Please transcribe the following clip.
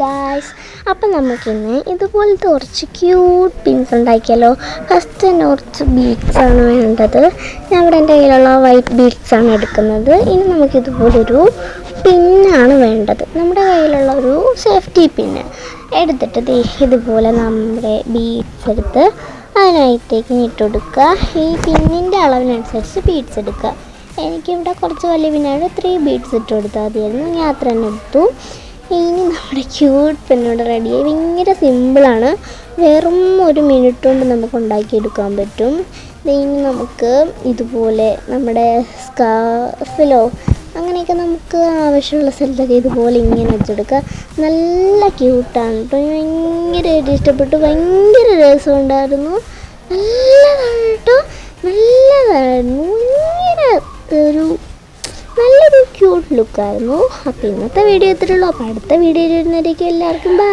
Guys അപ്പം നമുക്കിന്ന് ഇതുപോലത്തെ കുറച്ച് ക്യൂട്ട് പിൻസ് ഉണ്ടാക്കിയാലോ? ഫസ്റ്റ് തന്നെ കുറച്ച് ആണ് വേണ്ടത്. ഞാൻ ഇവിടെ എന്റെ കയ്യിലുള്ള വൈറ്റ് ബീഡ്സ് ആണ് എടുക്കുന്നത്. ഇനി നമുക്ക് ഇതുപോലൊരു പിന്നാണ് വേണ്ടത്. നമ്മുടെ കയ്യിലുള്ള ഒരു സേഫ്റ്റി പിന്ന് എടുത്തിട്ട് ഇതുപോലെ നമ്മുടെ ബീഡ്സ് എടുത്ത് അതിനകത്തേക്ക് ഇട്ട് കൊടുക്കുക ഈ പിന്നിന്റെ അളവിനനുസരിച്ച് ബീഡ്സ് എടുക്കുക. എനിക്കിവിടെ കുറച്ച് വലിയ പിന്നാണ് ത്രീ ബീഡ്സ് ഇട്ട് കൊടുത്താൽ മതിയായിരുന്നു. ഞാൻ അത്ര തന്നെ എടുത്തു. ഇനി നമ്മുടെ ക്യൂട്ട് പെണ്ണോട് റെഡിയായി ഭയങ്കര സിമ്പിളാണ് വെറും ഒരു മിനിറ്റ് കൊണ്ട് നമുക്ക് ഉണ്ടാക്കിയെടുക്കാൻ പറ്റും. ഇനി നമുക്ക് ഇതുപോലെ നമ്മുടെ സ്കാർഫിലോ അങ്ങനെയൊക്കെ നമുക്ക് ആവശ്യമുള്ള സ്ഥലത്തൊക്കെ ഇതുപോലെ ഇങ്ങനെ വെച്ചെടുക്കുക. നല്ല ക്യൂട്ടാണ് കേട്ടോ ഞാൻ ഭയങ്കരമായിട്ട് ഇഷ്ടപ്പെട്ടു. ഭയങ്കര രസമുണ്ടായിരുന്നു നല്ലതാണ് കേട്ടോ നല്ലതായിരുന്നു ഭയങ്കര ഒരു നല്ലൊരു ക്യൂട്ട് ലുക്കായിരുന്നു അപ്പോൾ ഇന്നത്തെ വീഡിയോ ഇത്രയുള്ളൂ അപ്പോൾ അടുത്ത വീഡിയോയിൽ വരുന്നവരേക്കും എല്ലാവർക്കും ബൈ